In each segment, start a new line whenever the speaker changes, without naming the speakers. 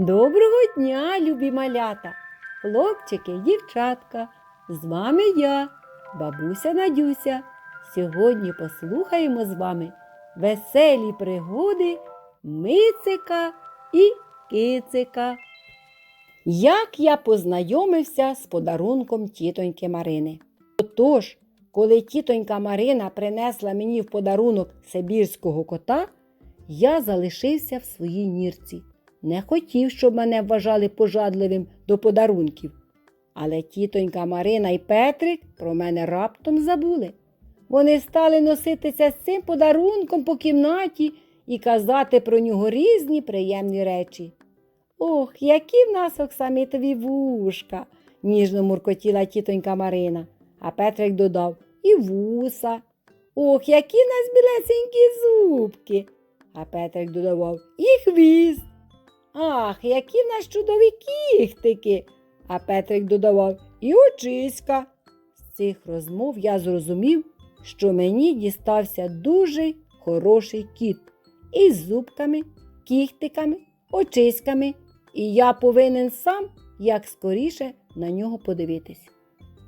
Доброго дня, любі малята, хлопчики, дівчатка. З вами я, бабуся Надюся. Сьогодні послухаємо з вами веселі пригоди Мицика і Кицика. Як я познайомився з подарунком тітоньки Марини. Отож, коли тітонька Марина принесла мені в подарунок сибірського кота, я залишився в своїй нірці. Не хотів, щоб мене вважали пожадливим до подарунків. Але тітонька Марина і Петрик про мене раптом забули. Вони стали носитися з цим подарунком по кімнаті і казати про нього різні приємні речі. Ох, які в нас оксамитові вушка, ніжно муркотіла тітонька Марина, а Петрик додав і вуса. Ох, які в нас білесенькі зубки. А Петрик додавав і хвіст. Ах, які в нас чудові кіхтики. А Петрик додавав і очиська. З цих розмов я зрозумів, що мені дістався дуже хороший кіт із зубками, кіхтиками, очиськами, і я повинен сам як скоріше на нього подивитись.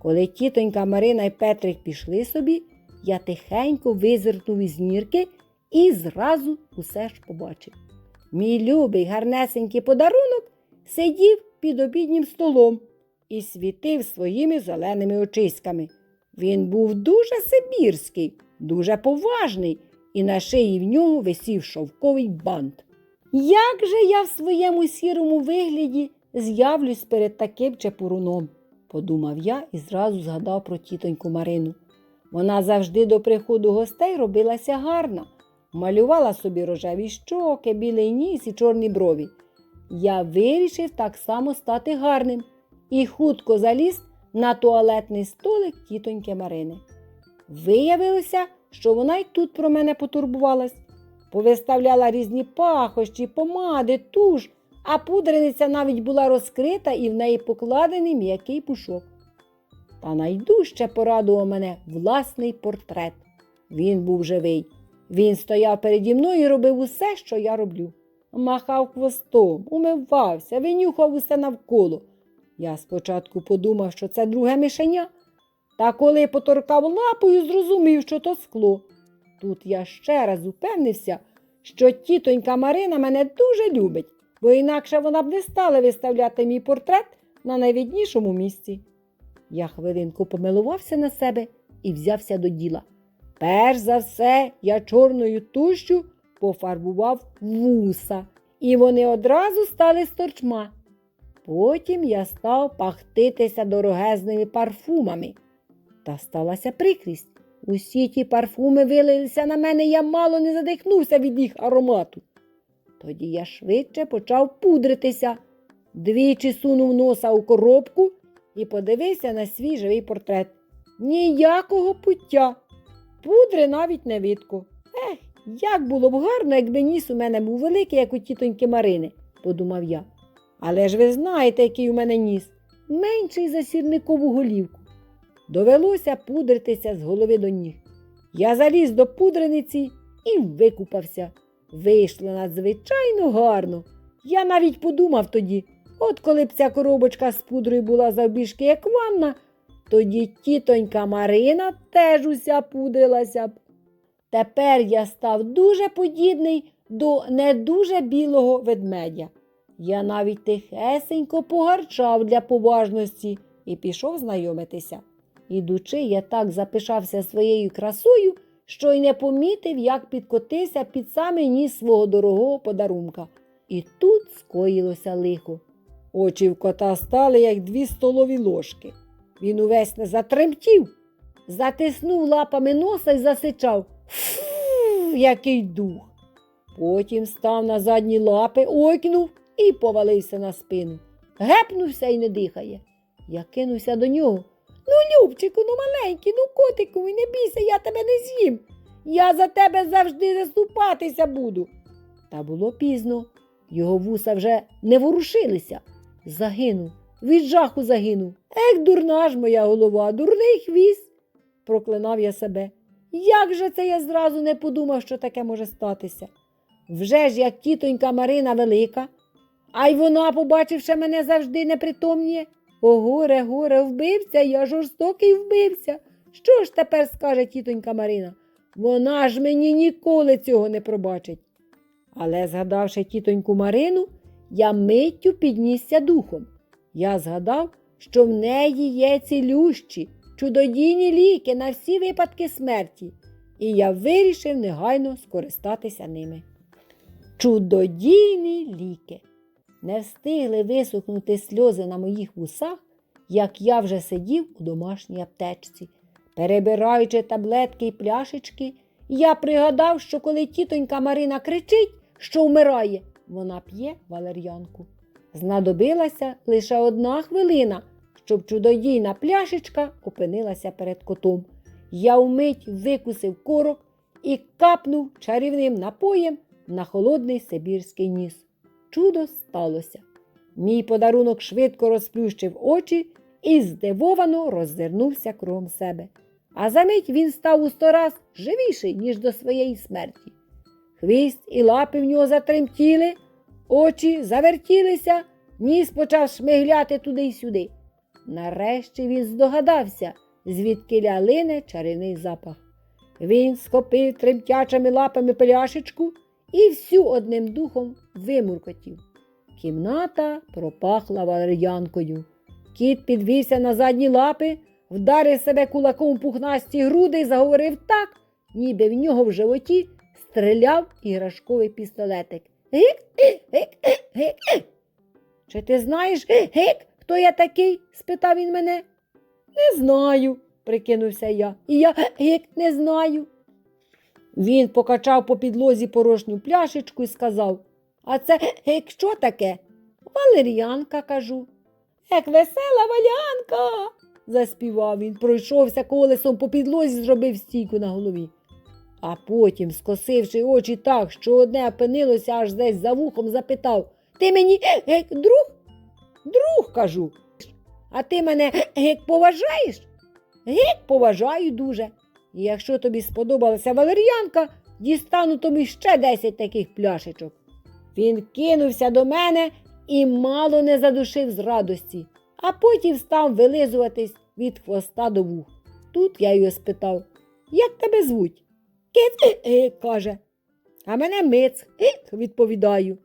Коли тітонька Марина і Петрик пішли собі, я тихенько визирнув із нірки і зразу усе ж побачив. Мій любий гарнесенький подарунок сидів під обіднім столом і світив своїми зеленими очиськами. Він був дуже сибірський, дуже поважний, і на шиї в нього висів шовковий бант. Як же я в своєму сірому вигляді з'явлюсь перед таким чепуруном? подумав я і зразу згадав про тітоньку Марину. Вона завжди до приходу гостей робилася гарна, малювала собі рожеві щоки, білий ніс і чорні брові. Я вирішив так само стати гарним і хутко заліз на туалетний столик тітоньки Марини. Виявилося, що вона й тут про мене потурбувалась. Повиставляла різні пахощі, помади, туш, а пудрениця навіть була розкрита і в неї покладений м'який пушок. Та найдужче порадував мене власний портрет. Він був живий. Він стояв переді мною і робив усе, що я роблю. Махав хвостом, умивався, винюхав усе навколо. Я спочатку подумав, що це друге мишеня, та коли поторкав лапою, зрозумів, що то скло. Тут я ще раз упевнився, що тітонька Марина мене дуже любить, бо інакше вона б не стала виставляти мій портрет на найвіднішому місці. Я хвилинку помилувався на себе і взявся до діла. Перш за все, я чорною тушю пофарбував вуса, і вони одразу стали сторчма. Потім я став пахтитися дорогезними парфумами. Та сталася прикрість. Усі ті парфуми вилилися на мене, я мало не задихнувся від їх аромату. Тоді я швидше почав пудритися, двічі сунув носа у коробку і подивився на свій живий портрет. Ніякого пуття. Пудри навіть не видко. Ех, як було б гарно, якби ніс у мене був великий, як у тітоньки Марини, подумав я. Але ж ви знаєте, який у мене ніс, менший за сірникову голівку. Довелося пудритися з голови до ніг. Я заліз до пудрениці і викупався. Вийшло надзвичайно гарно. Я навіть подумав тоді, от коли б ця коробочка з пудрою була завбільшки, як ванна, тоді тітонька Марина теж уся пудрилася б. Тепер я став дуже подібний до не дуже білого ведмедя. Я навіть тихесенько погарчав для поважності і пішов знайомитися. Ідучи, я так запишався своєю красою, що й не помітив, як підкотився під самий ніс свого дорогого подарунка. І тут скоїлося лихо. Очі в кота стали, як дві столові ложки. Він увесь не затремтів, затиснув лапами носа і засичав. Фу, який дух. Потім став на задні лапи, ойкнув і повалився на спину. Гепнувся і не дихає. Я кинувся до нього. Ну, Любчику, ну маленький, ну котику, не бійся, я тебе не з'їм. Я за тебе завжди заступатися буду. Та було пізно. Його вуса вже не ворушилися. Загинув, від жаху загинув. Ех, дурна ж моя голова, дурний хвіст, проклинав я себе. Як же це я зразу не подумав, що таке може статися? Вже ж як тітонька Марина велика, А й вона, побачивши мене, завжди непритомніє. О, горе, горе, вбивця, я жорстокий вбивця. Що ж тепер скаже тітонька Марина? Вона ж мені ніколи цього не пробачить. Але, згадавши тітоньку Марину, я миттю піднісся духом. Я згадав, що в неї є цілющі, чудодійні ліки на всі випадки смерті, і я вирішив негайно скористатися ними. Чудодійні ліки. Не встигли висохнути сльози на моїх вусах, як я вже сидів у домашній аптечці. Перебираючи таблетки і пляшечки, я пригадав, що коли тітонька Марина кричить, що вмирає, вона п'є валер'янку. Знадобилася лише одна хвилина, щоб чудодійна пляшечка опинилася перед котом. Я вмить викусив корок і капнув чарівним напоєм на холодний сибірський ніс. Чудо сталося. Мій подарунок швидко розплющив очі і здивовано роззирнувся кругом себе. А за мить він став у сто раз живіший, ніж до своєї смерті. Хвіст і лапи в нього затремтіли, очі завертілися, ніс почав шмигляти туди й сюди. Нарешті він здогадався, звідки лине чарівний запах. Він схопив тремтячими лапами пляшечку і всю одним духом вимуркотів. Кімната пропахла валер'янкою. Кіт підвівся на задні лапи, вдарив себе кулаком пухнасті груди і заговорив так, ніби в нього в животі стріляв іграшковий пістолетик. Гик, гик, гик, гик, гик. Чи ти знаєш, гик, хто я такий? спитав він мене. Не знаю, прикинувся я. І я гик не знаю. Він покачав по підлозі порожню пляшечку і сказав А це гик що таке? Валер'янка, кажу. Як весела валянка. заспівав він, пройшовся колесом по підлозі, зробив стійку на голові. А потім, скосивши очі так, що одне опинилося аж десь за вухом, запитав Ти мені гек, друг? Друг, кажу. А ти мене гек поважаєш? Гек поважаю дуже. І якщо тобі сподобалася валер'янка, дістану тобі ще десять таких пляшечок. Він кинувся до мене і мало не задушив з радості, а потім став вилизуватись від хвоста до вух. Тут я його спитав, як тебе звуть? Киць, е, каже. А мене миц, гик, відповідаю.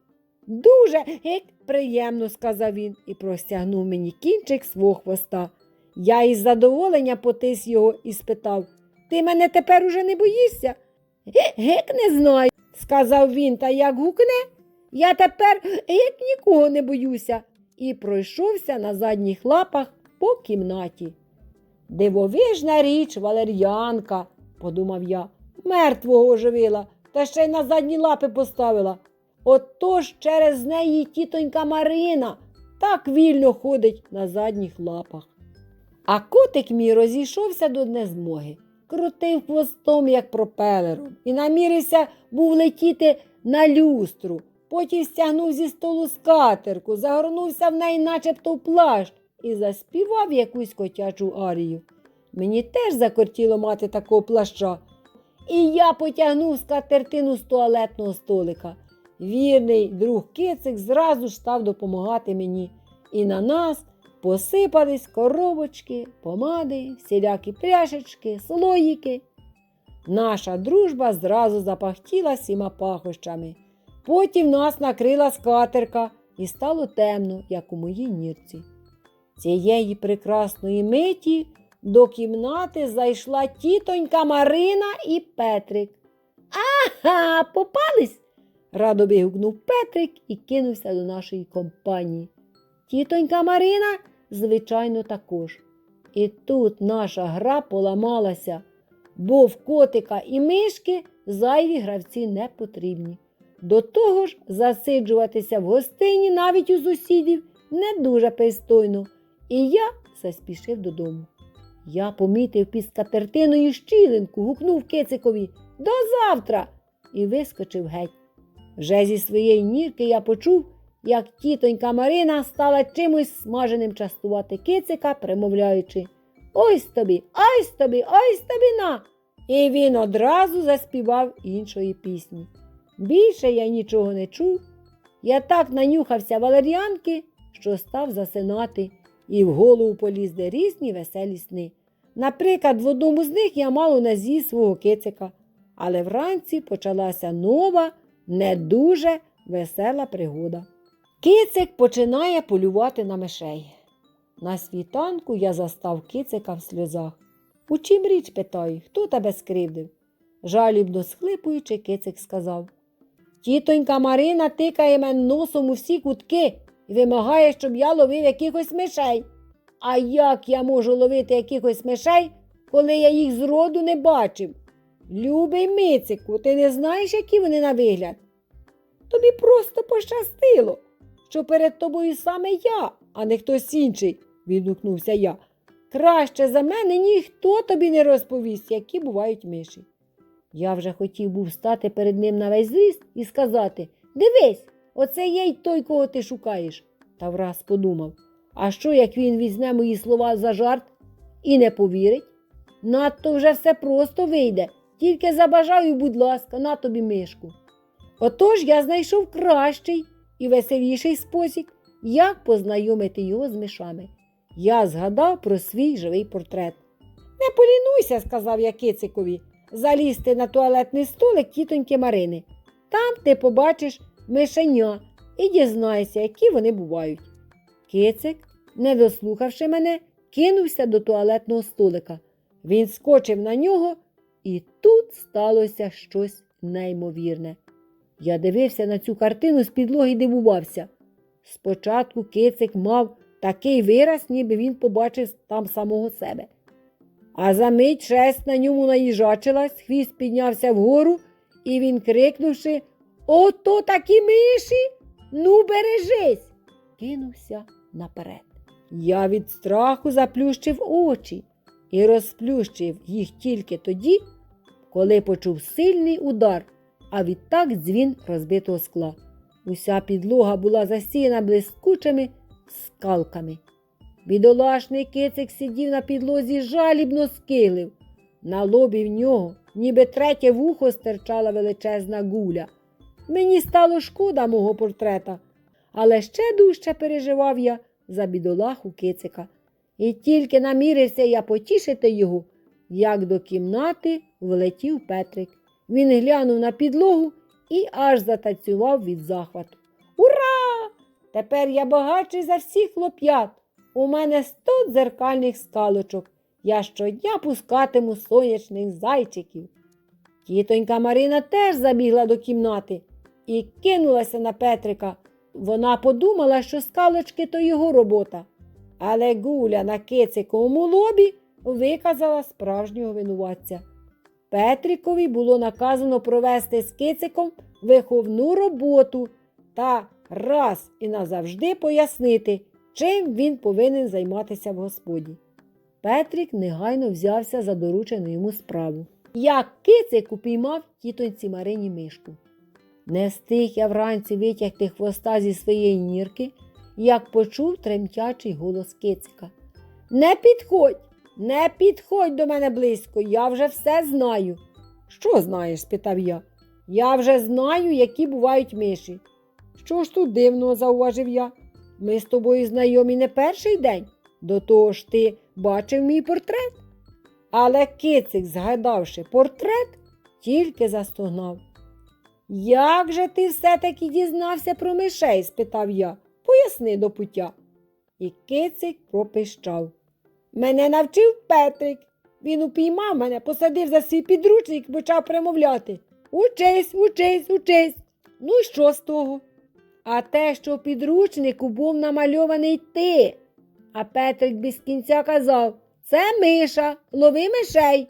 Дуже гик, приємно, сказав він і простягнув мені кінчик свого хвоста. Я із задоволення потис його і спитав Ти мене тепер уже не боїшся? Гек не знаю, сказав він, та як гукне, я тепер гек нікого не боюся, і пройшовся на задніх лапах по кімнаті. Дивовижна річ, валер'янка, подумав я, мертвого оживила, та ще й на задні лапи поставила. Отож через неї тітонька Марина так вільно ходить на задніх лапах. А котик мій розійшовся до незмоги, крутив хвостом, як пропелером, і намірився був летіти на люстру. Потім стягнув зі столу скатерку, загорнувся в неї, начебто в плащ, і заспівав якусь котячу арію. Мені теж закортіло мати такого плаща. І я потягнув скатертину з туалетного столика. Вірний друг кицик зразу ж став допомагати мені, і на нас посипались коробочки, помади, всілякі пляшечки, слоїки. Наша дружба зразу запахтіла всіма пахощами. Потім нас накрила скатерка і стало темно, як у моїй нірці. Цієї прекрасної миті до кімнати зайшла тітонька Марина і Петрик. Ага, попались. радо вигукнув Петрик і кинувся до нашої компанії. Тітонька Марина, звичайно, також. І тут наша гра поламалася, бо в котика і мишки зайві гравці не потрібні. До того ж, засиджуватися в гостині навіть у сусідів не дуже пристойно, і я заспішив додому. Я помітив під скатертиною щілинку, гукнув кицикові до завтра і вискочив геть. Вже зі своєї нірки я почув, як тітонька Марина стала чимось смаженим частувати кицика, примовляючи Ось тобі, ось тобі, ось тобі на. І він одразу заспівав іншої пісні. Більше я нічого не чув Я так нанюхався валеріанки, що став засинати, і в голову полізли різні веселі сни. Наприклад, в одному з них я мало не з'їв свого кицика, але вранці почалася нова, не дуже весела пригода. Кицик починає полювати на мишей. На світанку я застав кицика в сльозах. У чим річ питаю, хто тебе скривдив? Жалібно схлипуючи, кицик сказав. Тітонька Марина тикає мене носом у всі кутки і вимагає, щоб я ловив якихось мишей. А як я можу ловити якихось мишей, коли я їх зроду не бачив? Любий мицику, ти не знаєш, які вони на вигляд? Тобі просто пощастило, що перед тобою саме я, а не хтось інший, відгукнувся я. Краще за мене ніхто тобі не розповість, які бувають миші. Я вже хотів був стати перед ним на весь зріст і сказати Дивись, оце є й той, кого ти шукаєш. Та враз подумав, а що, як він візьме мої слова за жарт і не повірить? Надто вже все просто вийде, тільки забажаю, будь ласка, на тобі мишку. Отож я знайшов кращий і веселіший спосіб, як познайомити його з мишами. Я згадав про свій живий портрет. Не полінуйся, сказав я кицикові, залізти на туалетний столик тітоньки Марини. Там ти побачиш мишеня і дізнайся, які вони бувають. Кицик, не дослухавши мене, кинувся до туалетного столика. Він скочив на нього, і тут сталося щось неймовірне. Я дивився на цю картину з підлоги і дивувався. Спочатку кицик мав такий вираз, ніби він побачив там самого себе. А за мить шесть на ньому наїжачилась, хвіст піднявся вгору, і він, крикнувши Ото такі миші, ну бережись, кинувся наперед. Я від страху заплющив очі і розплющив їх тільки тоді, коли почув сильний удар, а відтак дзвін розбитого скла. Уся підлога була засіяна блискучими скалками. Бідолашний кицик сидів на підлозі жалібно скилив. На лобі в нього, ніби третє вухо стирчала величезна гуля. Мені стало шкода мого портрета, але ще дужче переживав я за бідолаху кицика. І тільки намірився я потішити його, як до кімнати влетів Петрик. Він глянув на підлогу і аж затанцював від захвату. Ура! Тепер я багатший за всіх хлоп'ят. У мене сто дзеркальних скалочок. Я щодня пускатиму сонячних зайчиків. Тітонька Марина теж забігла до кімнати і кинулася на Петрика. Вона подумала, що скалочки то його робота. Але гуля на кициковому лобі виказала справжнього винуватця. Петрікові було наказано провести з кициком виховну роботу та раз і назавжди пояснити, чим він повинен займатися в господі. Петрік негайно взявся за доручену йому справу. Як кицик упіймав тітоньці Марині мишку. Не встиг я вранці витягти хвоста зі своєї нірки, як почув тремтячий голос кицика. Не підходь, не підходь до мене близько, я вже все знаю. Що знаєш? спитав я. Я вже знаю, які бувають миші. Що ж тут дивного, зауважив я. Ми з тобою знайомі не перший день. До того ж ти бачив мій портрет. Але кицик, згадавши портрет, тільки застогнав. Як же ти все-таки дізнався про мишей? спитав я. Поясни до пуття. І кицик пропищав. Мене навчив Петрик. Він упіймав мене, посадив за свій підручник і почав промовляти. Учись, учись, учись. Ну і що з того? А те, що в підручнику був намальований ти. А Петрик без кінця казав це миша, лови мишей.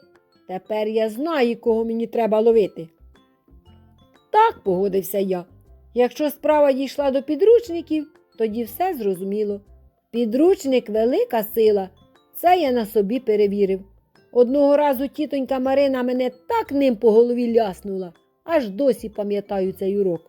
Тепер я знаю, кого мені треба ловити. Так, погодився я. Якщо справа дійшла до підручників, тоді все зрозуміло. Підручник велика сила, це я на собі перевірив. Одного разу тітонька Марина мене так ним по голові ляснула, аж досі пам'ятаю цей урок.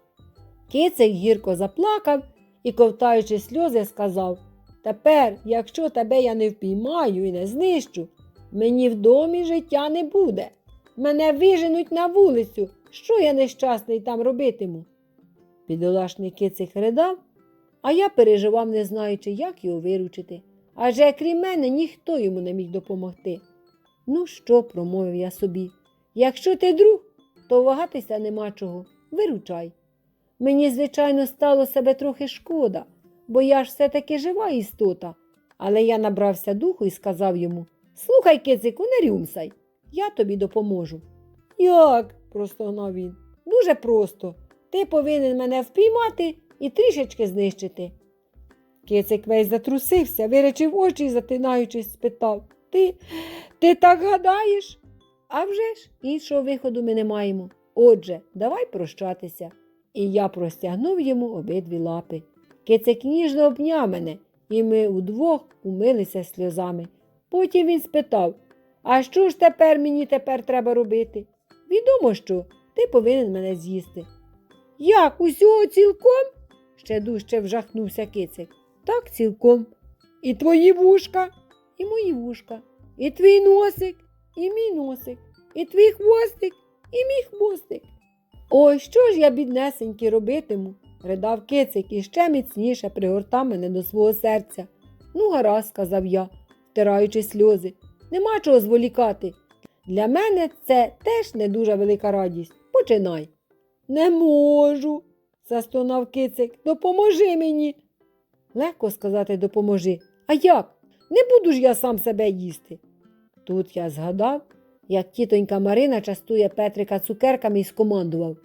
Кицик гірко заплакав і, ковтаючи сльози, сказав Тепер, якщо тебе я не впіймаю і не знищу, мені в домі життя не буде. Мене виженуть на вулицю. Що я нещасний там робитиму? Бідолашний кицик ридав, а я переживав, не знаючи, як його виручити. Адже крім мене ніхто йому не міг допомогти. Ну що, промовив я собі, якщо ти друг, то вагатися нема чого. Виручай. Мені, звичайно, стало себе трохи шкода, бо я ж все-таки жива істота. Але я набрався духу і сказав йому Слухай, кицику, не рюмсай, я тобі допоможу. Як? Простогнав він. Дуже просто. Ти повинен мене впіймати і трішечки знищити. Кицик весь затрусився, виречив очі затинаючись, спитав Ти, ти так гадаєш? А вже ж, іншого виходу ми не маємо. Отже, давай прощатися. І я простягнув йому обидві лапи. Кицик ніжно обняв мене, і ми удвох умилися сльозами. Потім він спитав А що ж тепер мені тепер треба робити? Відомо що, ти повинен мене з'їсти. Як усього цілком? ще дужче вжахнувся кицик. Так, цілком. І твої вушка, і мої вушка, і твій носик, і мій носик, і твій хвостик, і мій хвостик. Ой, що ж я, біднесенький, робитиму? ридав кицик і ще міцніше пригортав мене до свого серця. Ну, гаразд, сказав я, втираючи сльози. Нема чого зволікати. Для мене це теж не дуже велика радість. Починай. Не можу, застонав кицик. Допоможи мені. Легко сказати допоможи. А як? Не буду ж я сам себе їсти. Тут я згадав, як тітонька Марина частує Петрика цукерками і скомандував.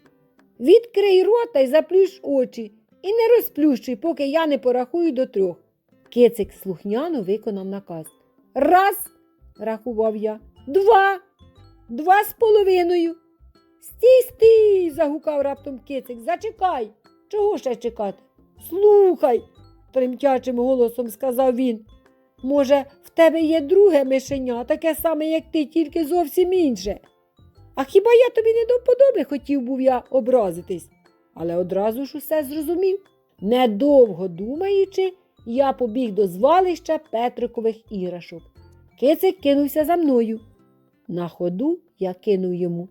Відкрий рота й заплющ очі і не розплющуй, поки я не порахую до трьох. Кицик слухняно виконав наказ. Раз, рахував я, два, два з половиною. Стій, стій, загукав раптом кицик. Зачекай. Чого ще чекати? Слухай, тремтячим голосом сказав він. Може, в тебе є друге мишеня, таке саме, як ти, тільки зовсім інше. А хіба я тобі не до вподоби хотів був я образитись? Але одразу ж усе зрозумів. Недовго думаючи, я побіг до звалища Петрикових іграшок. Кицик кинувся за мною. На ходу я кинув йому.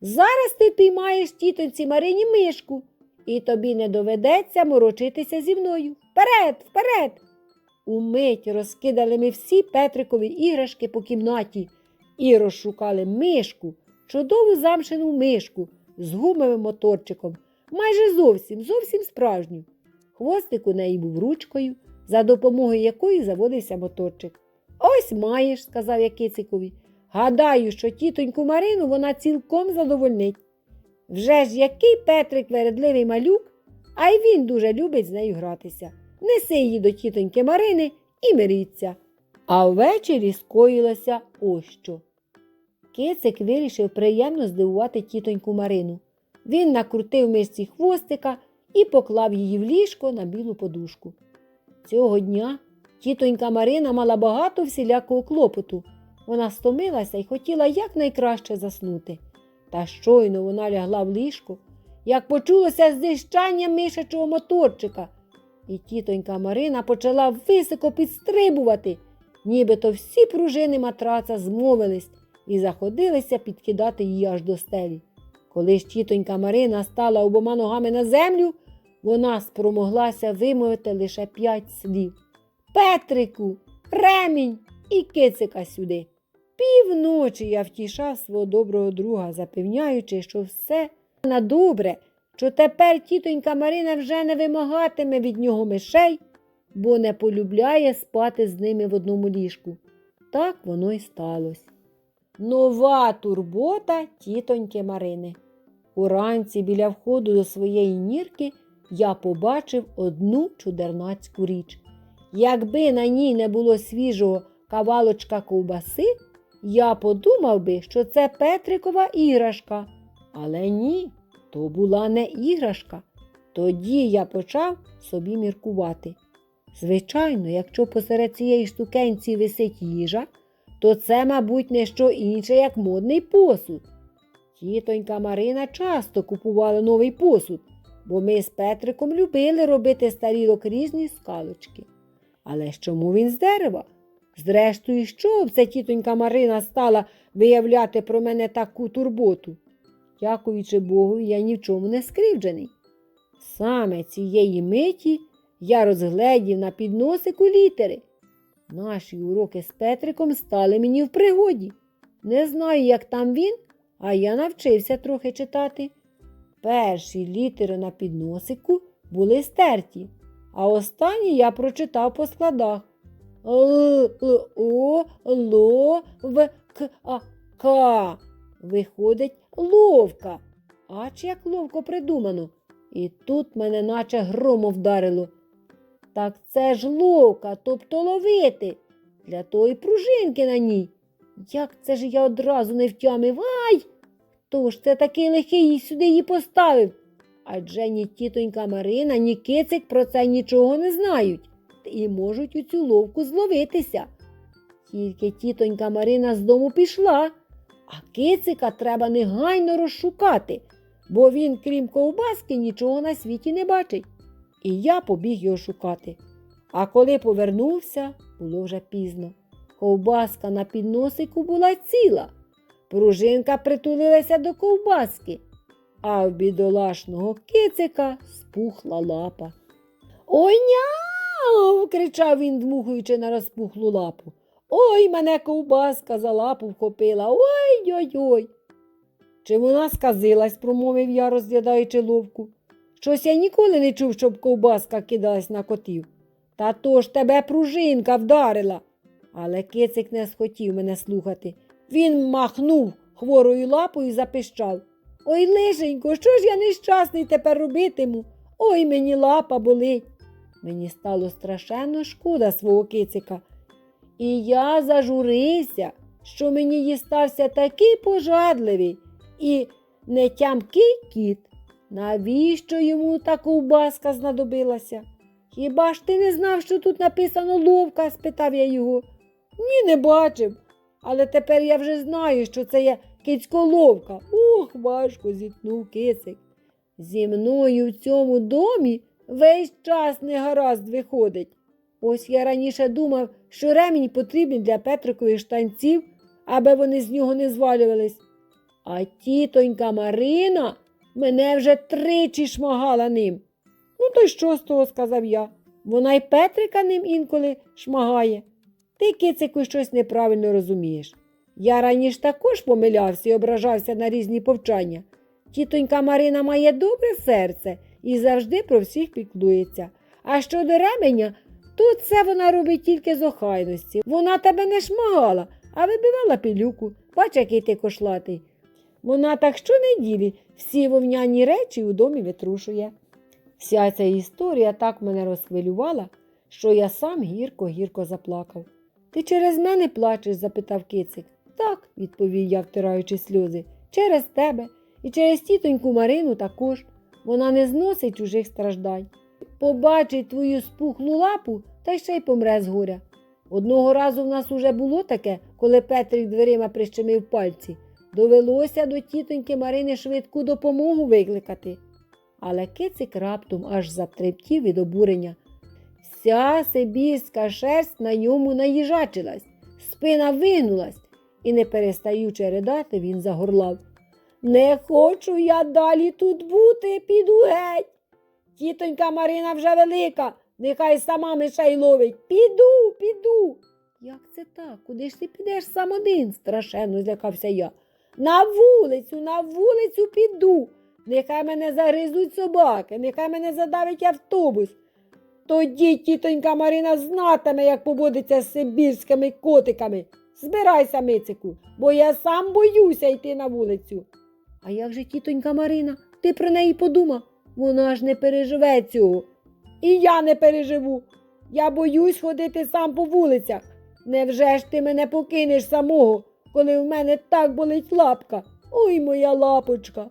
Зараз ти піймаєш тітонці Марині мишку, і тобі не доведеться морочитися зі мною. Вперед, вперед! Умить розкидали ми всі Петрикові іграшки по кімнаті і розшукали мишку, чудову замшену мишку з гумовим моторчиком, майже зовсім, зовсім справжню. Хвостик у неї був ручкою, за допомогою якої заводився моторчик. Ось маєш, сказав я кицикові. Гадаю, що тітоньку Марину вона цілком задовольнить. Вже ж який Петрик вередливий малюк, а й він дуже любить з нею гратися. Неси її до тітоньки Марини і миріться. А ввечері скоїлося ось що. Кицик вирішив приємно здивувати тітоньку Марину. Він накрутив мишці хвостика і поклав її в ліжко на білу подушку. Цього дня тітонька Марина мала багато всілякого клопоту. Вона стомилася і хотіла якнайкраще заснути. Та щойно вона лягла в ліжко, як почулося зищання мишачого моторчика, і тітонька Марина почала високо підстрибувати, нібито всі пружини матраца змовились і заходилися підкидати її аж до стелі. Коли ж тітонька Марина стала обома ногами на землю, вона спромоглася вимовити лише п'ять слів. Петрику, ремінь і кицика сюди. Півночі я втішав свого доброго друга, запевняючи, що все на добре, що тепер тітонька Марина вже не вимагатиме від нього мишей, бо не полюбляє спати з ними в одному ліжку. Так воно й сталося. Нова турбота тітоньки Марини. Уранці біля входу до своєї нірки я побачив одну чудернацьку річ. Якби на ній не було свіжого кавалочка ковбаси, я подумав би, що це Петрикова іграшка. Але ні, то була не іграшка. Тоді я почав собі міркувати. Звичайно, якщо посеред цієї штукенці висить їжа, то це, мабуть, не що інше, як модний посуд. Тітонька Марина часто купувала новий посуд, бо ми з Петриком любили робити з тарілок різні скалочки. Але чому він з дерева? Зрештою, що це тітонька Марина стала виявляти про мене таку турботу? Дякуючи Богу, я ні в чому не скривджений. Саме цієї миті я розгледів на підносику літери. Наші уроки з Петриком стали мені в пригоді. Не знаю, як там він, а я навчився трохи читати. Перші літери на підносику були стерті, а останні я прочитав по складах. Л, О, Ло, В, К, А, К. Виходить ловка. Ач як ловко придумано. І тут мене наче громом вдарило. Так це ж ловка, тобто ловити. Для тої пружинки на ній. Як це ж я одразу не втямив? Ай! Хто ж це такий лихий сюди її поставив? Адже ні тітонька Марина, ні кицик про це нічого не знають і можуть у цю ловку зловитися. Тільки тітонька Марина з дому пішла, а кицика треба негайно розшукати, бо він, крім ковбаски, нічого на світі не бачить. І я побіг його шукати. А коли повернувся, було вже пізно. Ковбаска на підносику була ціла. Пружинка притулилася до ковбаски, а в бідолашного кицика спухла лапа. Ой няу. кричав він, дмухуючи на розпухлу лапу. Ой, мене ковбаска за лапу вхопила. Ой ой ой. Чи вона сказилась, промовив я, розглядаючи ловку. Щось я ніколи не чув, щоб ковбаска кидалась на котів. Та то ж тебе пружинка вдарила. Але кицик не схотів мене слухати. Він махнув хворою лапою і запищав. Ой, лишенько, що ж я нещасний тепер робитиму? Ой, мені лапа болить. Мені стало страшенно шкода свого кицика. І я зажурився, що мені дістався такий пожадливий і нетямкий кіт. Навіщо йому та ковбаска знадобилася? Хіба ж ти не знав, що тут написано ловка? спитав я його. Ні, не бачив. Але тепер я вже знаю, що це є кицьколовка. Ох, важко зітхнув кицик. Зі мною в цьому домі весь час негаразд виходить. Ось я раніше думав, що ремінь потрібен для Петрикових штанців, аби вони з нього не звалювались. А тітонька Марина мене вже тричі шмагала ним. Ну, то й що з того, сказав я. Вона й Петрика ним інколи шмагає. Ти, кицику, щось неправильно розумієш. Я раніше також помилявся і ображався на різні повчання. Тітонька Марина має добре серце і завжди про всіх піклується. А щодо ременя, то це вона робить тільки з охайності. Вона тебе не шмагала, а вибивала пилюку. Бач, який ти кошлатий. Вона так щонеділі всі вовняні речі у домі витрушує. Вся ця історія так мене розхвилювала, що я сам гірко-гірко заплакав. Ти через мене плачеш? запитав кицик. Так, відповів я, втираючи сльози. Через тебе і через тітоньку Марину також. Вона не зносить чужих страждань. Побачить твою спухлу лапу та ще й помре з горя. Одного разу в нас уже було таке, коли Петрик дверима прищемив пальці. Довелося до тітоньки Марини швидку допомогу викликати. Але кицик раптом аж затрептів від обурення. Вся сибірська шерсть на ньому наїжачилась, спина вигнулась, і, не перестаючи ридати, він загорлав. Не хочу я далі тут бути, піду геть. Тітонька Марина вже велика, нехай сама мишей ловить. Піду, піду. Як це так? Куди ж ти підеш сам один? страшенно злякався я. На вулицю, на вулицю піду. Нехай мене загризуть собаки, нехай мене задавить автобус. Тоді тітонька Марина знатиме, як поводиться з сибірськими котиками. Збирайся, Мицику, бо я сам боюся йти на вулицю. А як же тітонька Марина? Ти про неї подумав? Вона ж не переживе цього. І я не переживу. Я боюсь ходити сам по вулицях. Невже ж ти мене покинеш самого, коли в мене так болить лапка? Ой, моя лапочка.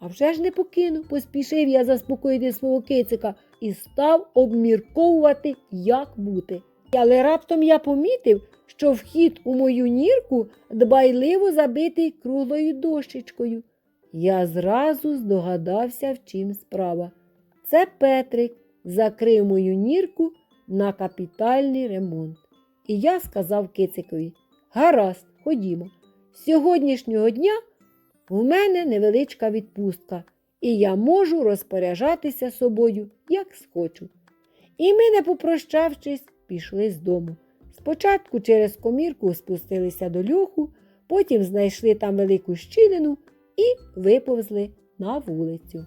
А вже ж не покину, поспішив я заспокоїти свого кицика і став обмірковувати, як бути. Але раптом я помітив, що вхід у мою нірку дбайливо забитий круглою дощечкою. Я зразу здогадався, в чим справа. Це Петрик закрив мою нірку на капітальний ремонт. І я сказав кицикові Гаразд, ходімо. З сьогоднішнього дня у мене невеличка відпустка, і я можу розпоряджатися собою, як схочу. І ми, не попрощавшись, пішли з дому. Спочатку через комірку спустилися до льоху, потім знайшли там велику щілину і виповзли на вулицю.